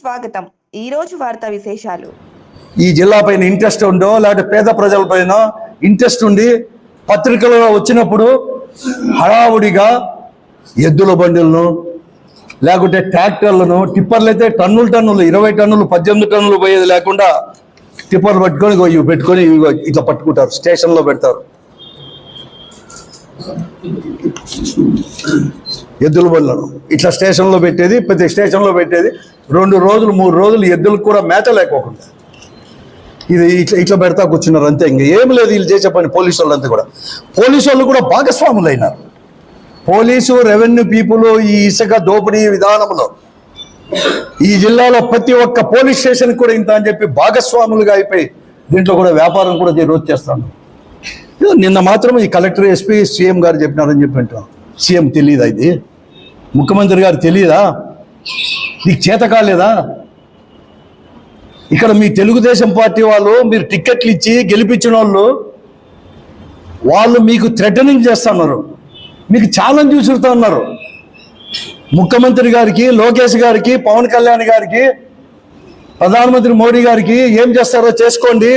స్వాగతం. ఈ రోజు వార్తా విశేషాలు. ఈ జిల్లా పైన ఇంట్రెస్ట్ ఉండో లేకపోతే పేద ప్రజల పైన ఇంట్రెస్ట్ ఉండి పత్రికలలో వచ్చినప్పుడు హడావుడిగా ఎద్దుల బండులను లేకుంటే ట్రాక్టర్లను టిప్పర్లు అయితే టన్నులు టన్నులు ఇరవై టన్నులు పద్దెనిమిది టన్నులు పోయేది లేకుండా టిప్పర్లు పట్టుకొని పెట్టుకొని ఇట్లా పట్టుకుంటారు స్టేషన్లో పెడతారు. ఎద్దుల బళ్ళను ఇట్లా స్టేషన్లో పెట్టేది ప్రతి స్టేషన్లో పెట్టేది. రెండు రోజులు మూడు రోజులు ఎద్దులకు కూడా మేత లేకోకుండా. ఇది ఇట్లా ఇట్లా పెడతా కూర్చున్నారు అంతే. ఇంకా ఏం లేదు వీళ్ళు చేసే పని పోలీసు వాళ్ళంతా కూడా. పోలీసు వాళ్ళు కూడా భాగస్వాములు అయినారు పోలీసు రెవెన్యూ పీపుల్ ఈ ఇసుక దోపిడీ విధానంలో. ఈ జిల్లాలో ప్రతి ఒక్క పోలీస్ స్టేషన్ కూడా ఇంత అని చెప్పి భాగస్వాములుగా అయిపోయి దీంట్లో కూడా వ్యాపారం కూడా ఈ రోజు చేస్తాను. నిన్న మాత్రం ఈ కలెక్టర్ ఎస్పీ సీఎం గారు చెప్పినారని చెప్పి సీఎం తెలియదా ఇది? ముఖ్యమంత్రి గారు తెలియదా నీకు చేత కాలేదా? ఇక్కడ మీ తెలుగుదేశం పార్టీ వాళ్ళు మీరు టిక్కెట్లు ఇచ్చి గెలిపించిన వాళ్ళు వాళ్ళు మీకు థ్రెటనింగ్ చేస్తున్నారు మీకు ఛాలెంజ్ విసురుతా ఉన్నారు. ముఖ్యమంత్రి గారికి లోకేష్ గారికి పవన్ కళ్యాణ్ గారికి ప్రధానమంత్రి మోడీ గారికి ఏం చేస్తారో చేసుకోండి.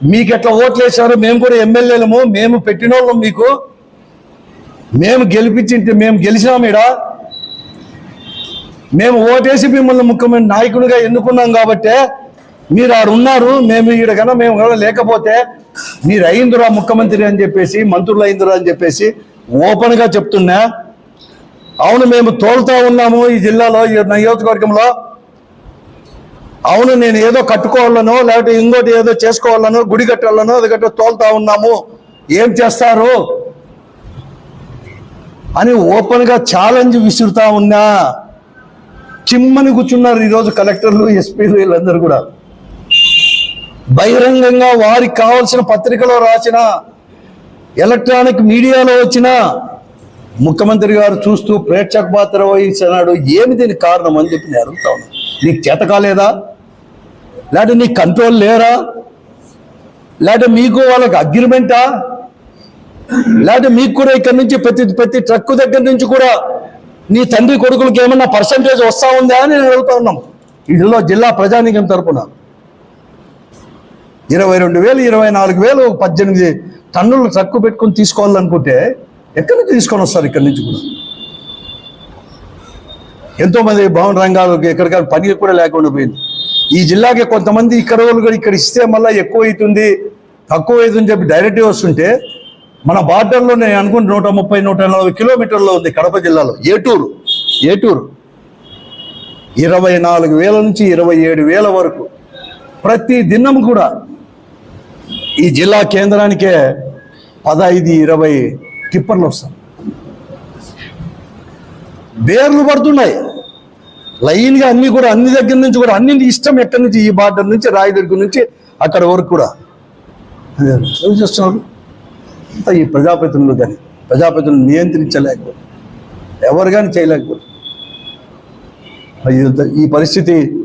మీకు ఎట్లా ఓట్లు మేము కూడా ఎమ్మెల్యేలము. మేము పెట్టిన వాళ్ళం మీకు. మేము గెలిపించింటే మేము గెలిచినాం ఈడ. మేము ఓటేసి మిమ్మల్ని ముఖ్యమైన నాయకునిగా ఎన్నుకున్నాం కాబట్టే మీరు ఆడున్నారు మేము ఈడ కన్నా మేము కూడా లేకపోతే మీరు అయిందిరా ముఖ్యమంత్రి అని చెప్పేసి మంత్రులు అయిందిరా అని చెప్పేసి ఓపెన్గా చెప్తున్నా. అవును మేము తోలుతా ఉన్నాము ఈ జిల్లాలో ఈ నియోజకవర్గంలో. అవును నేను ఏదో కట్టుకోవాలనో లేకపోతే ఇంకోటి ఏదో చేసుకోవాలనో గుడి కట్టాలనో అది కట్ట తోలుతా ఉన్నాము. ఏం చేస్తారు? అని ఓపెన్గా ఛాలెంజ్ విసురుతా ఉన్నా. చిమ్మని కూర్చున్నారు ఈరోజు కలెక్టర్లు ఎస్పీలు వీళ్ళందరూ కూడా. బహిరంగంగా వారికి కావాల్సిన పత్రికలో రాసిన ఎలక్ట్రానిక్ మీడియాలో వచ్చిన ముఖ్యమంత్రి గారు చూస్తూ ప్రేక్షక పాత్ర వహించినాడు. ఏమి దీనికి కారణం అని చెప్పి నేను అడుగుతా ఉన్నాను నీకు చేత కాలేదా? లేకపోతే నీ కంట్రోల్ లేరా? లేకపోతే మీకు వాళ్ళకి అగ్రిమెంటా లేకపోతే మీకు కూడా ఇక్కడ నుంచి ప్రతి ప్రతి ట్రక్ దగ్గర నుంచి కూడా నీ తండ్రి కొడుకులకి ఏమన్నా పర్సంటేజ్ వస్తా ఉందా అని నేను అడుగుతా ఉన్నాం. ఇదిలో జిల్లా ప్రజానీకం తరపున. ఇరవై రెండు వేలు ఇరవై నాలుగు వేలు పద్దెనిమిది టన్నులు ట్రక్కు పెట్టుకుని తీసుకోవాలనుకుంటే ఎక్కడి నుంచి తీసుకొని వస్తారు ఇక్కడి నుంచి కూడా? ఎంతోమంది భవన రంగాలకు ఎక్కడికైనా పని కూడా లేకుండా పోయింది. ఈ జిల్లాకి కొంతమంది ఇక్కడ వాళ్ళు కూడా ఇక్కడ ఇస్తే మళ్ళీ ఎక్కువ అవుతుంది తక్కువ అవుతుంది చెప్పి డైరెక్ట్గా వస్తుంటే మన బార్డర్లో నేను అనుకుంటే నూట ముప్పై నూట నలభై కిలోమీటర్లో ఉంది కడప జిల్లాలో ఏటూరు ఏటూరు. ఇరవై నాలుగు వేల నుంచి ఇరవై ఏడు వేల వరకు ప్రతి దినం కూడా ఈ జిల్లా కేంద్రానికే పదహైదు ఇరవై టిప్పర్లు వస్తాయి. బేర్లు పడుతున్నాయి. లైన్గా అన్ని కూడా అన్ని దగ్గర నుంచి కూడా అన్ని ఇష్టం ఎక్కడి నుంచి? ఈ బార్డర్ నుంచి రాయి దగ్గర నుంచి అక్కడ వరకు కూడా. ఏం చేస్తున్నారు? అంతా ఈ ప్రజాప్రతినిధులు కానీ ప్రజాపతిని నియంత్రించలేకపోతే ఎవరు కానీ చేయలేకపోతే ఈ పరిస్థితి